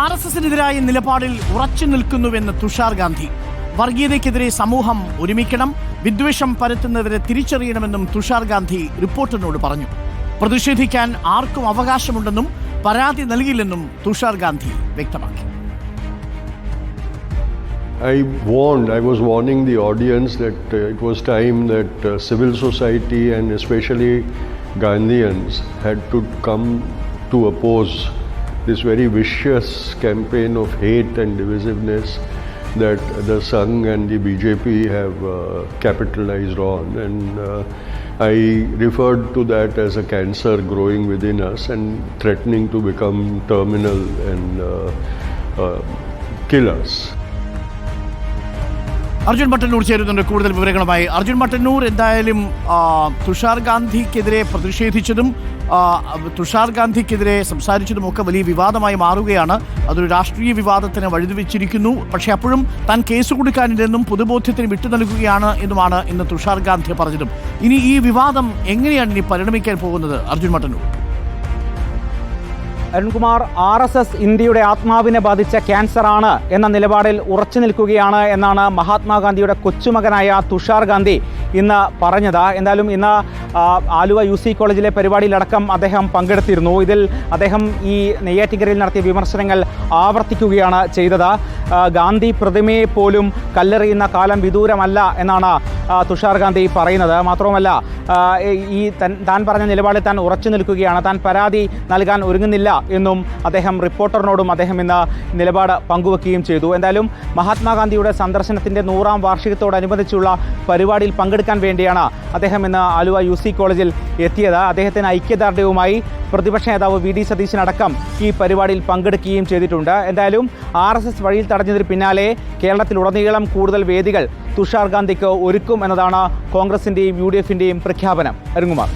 R S എസിനെതിരായ നിലപാടിൽ ഉറച്ചു നിൽക്കുന്നുവെന്ന് തുഷാർ ഗാന്ധി. വർഗീയതയ്ക്കെതിരെ സമൂഹം ഒരുമിക്കണം വിദ്വേഷം പരത്തുന്നവരെ തിരിച്ചറിയണമെന്നും തുഷാർ ഗാന്ധി റിപ്പോർട്ടറിനോട് പറഞ്ഞു. പ്രതിഷേധിക്കാൻ ആർക്കും അവകാശമുണ്ടെന്നും പരാതി നൽകില്ലെന്നും തുഷാർ ഗാന്ധി വ്യക്തമാക്കി. I warned, I was warning the audience that uh, it was time that uh, civil society and especially Gandhians had to come to oppose this very vicious campaign of hate and divisiveness that the Sangh and the BJP have uh, capitalized on. And uh, I referred to that as a cancer growing within us and threatening to become terminal and uh, uh, kill us. Arjun Mattannur ചേരുന്നുണ്ട് കൂടുതൽ വിവരങ്ങളുമായി. അർജുൻ മട്ടന്നൂർ എന്തായാലും തുഷാർ ഗാന്ധിക്കെതിരെ പ്രതിഷേധിച്ചതും തുഷാർ ഗാന്ധിക്കെതിരെ സംസാരിച്ചതും ഒക്കെ വലിയ വിവാദമായി മാറുകയാണ്. അതൊരു രാഷ്ട്രീയ വിവാദത്തിന് വഴുതിവെച്ചിരിക്കുന്നു. പക്ഷേ അപ്പോഴും താൻ കേസ് കൊടുക്കാനില്ലെന്നും പൊതുബോധ്യത്തിന് വിട്ടു നൽകുകയാണ് എന്നുമാണ് ഇന്ന് തുഷാർ ഗാന്ധി പറഞ്ഞതും. ഇനി ഈ വിവാദം എങ്ങനെയാണ് ഇനി പരിണമിക്കാൻ പോകുന്നത് Arjun Mattannur Arunkumar R S S ഇന്ത്യയുടെ ആത്മാവിനെ ബാധിച്ച ക്യാൻസറാണ് എന്ന നിലപാടിൽ ഉറച്ചു നിൽക്കുകയാണ് എന്നാണ് മഹാത്മാഗാന്ധിയുടെ കൊച്ചുമകനായ തുഷാർ ഗാന്ധി ഇന്ന് പറഞ്ഞത്. എന്തായാലും ഇന്ന് ആലുവ യു സി കോളേജിലെ പരിപാടിയിലടക്കം അദ്ദേഹം പങ്കെടുത്തിരുന്നു. ഇതിൽ അദ്ദേഹം ഈ നെയ്യാറ്റിങ്കരയിൽ നടത്തിയ വിമർശനങ്ങൾ ആവർത്തിക്കുകയാണ് ചെയ്തത്. ഗാന്ധി പ്രതിമയെ പോലും കല്ലെറിയുന്ന കാലം വിദൂരമല്ല എന്നാണ് തുഷാർ ഗാന്ധി പറയുന്നത്. മാത്രവുമല്ല ഈ തൻ- പറഞ്ഞ നിലപാടിൽ താൻ ഉറച്ചു നിൽക്കുകയാണ്. താൻ പരാതി നൽകാൻ ഒരുങ്ങുന്നില്ല എന്നും അദ്ദേഹം റിപ്പോർട്ടറിനോടും അദ്ദേഹം ഇന്ന് നിലപാട് പങ്കുവെക്കുകയും ചെയ്തു. എന്തായാലും മഹാത്മാഗാന്ധിയുടെ സന്ദർശനത്തിന്റെ നൂറാം വാർഷികത്തോടനുബന്ധിച്ചുള്ള പരിപാടിയിൽ പങ്കെടുക്കാൻ വേണ്ടിയാണ് അദ്ദേഹം ഇന്ന് ആലുവ യു സി കോളേജിൽ എത്തിയത്. അദ്ദേഹത്തിന് ഐക്യദാർഢ്യവുമായി പ്രതിപക്ഷ നേതാവ് വി ഡി സതീശനടക്കം ഈ പരിപാടിയിൽ പങ്കെടുക്കുകയും ചെയ്തിട്ടുണ്ട്. എന്തായാലും ആർ എസ് എസ് വഴിയിൽ തടഞ്ഞതിന് പിന്നാലെ കേരളത്തിലുടനീളം കൂടുതൽ വേദികൾ തുഷാർ ഗാന്ധിക്ക് ഒരുക്കും എന്നതാണ് കോൺഗ്രസിന്റെയും യു ഡി എഫിന്റെയും പ്രഖ്യാപനം. അരുങ്ങുമാർ